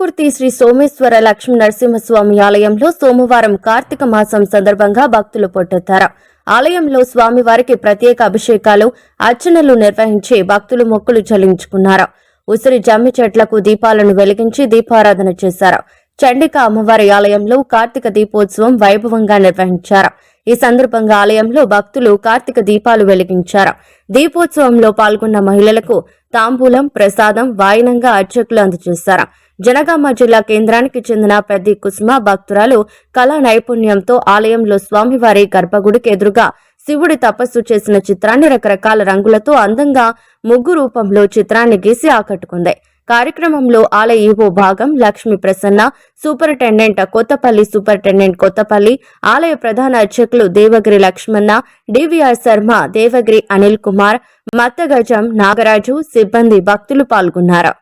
కుర్తి శ్రీ సోమేశ్వర లక్ష్మీ నరసింహస్వామి ఆలయంలో సోమవారం కార్తీక మాసం సందర్భంగా భక్తులు పొట్టెత్తారు. ఆలయంలో స్వామివారికి ప్రత్యేక అభిషేకాలు అర్చనలు నిర్వహించి భక్తులు మొక్కులు చెల్లించుకున్నారు. ఉసిరి జమ్మి చెట్లకు దీపాలను వెలిగించి దీపారాధన చేశారు. చండిక అమ్మవారి ఆలయంలో కార్తీక దీపోత్సవం వైభవంగా నిర్వహించారు. ఈ సందర్భంగా ఆలయంలో భక్తులు కార్తీక దీపాలు వెలిగించారు. దీపోత్సవంలో పాల్గొన్న మహిళలకు తాంబూలం ప్రసాదం వాయినంగా అర్చకులు అందజేశారు. జనగామ జిల్లా కేంద్రానికి చెందిన పెద్ది కుసుమ భక్తురాలు కళా నైపుణ్యంతో ఆలయంలో స్వామివారి గర్భగుడికి ఎదురుగా శివుడి తపస్సు చేసిన చిత్రాన్ని రకరకాల రంగులతో అందంగా ముగ్గు రూపంలో చిత్రాన్ని గీసి ఆకట్టుకుంది. కార్యక్రమంలో ఆలయ ఈవో భాగం లక్ష్మి ప్రసన్న సూపరింటెండెంట్ కొత్తపల్లి సూపరింటెండెంట్ కొత్తపల్లి ఆలయ ప్రధాన అర్చకులు దేవగిరి లక్ష్మణ డివిఆర్ శర్మ దేవగిరి అనిల్ కుమార్ మత్తగజం నాగరాజు సిబ్బంది భక్తులు పాల్గొన్నారు.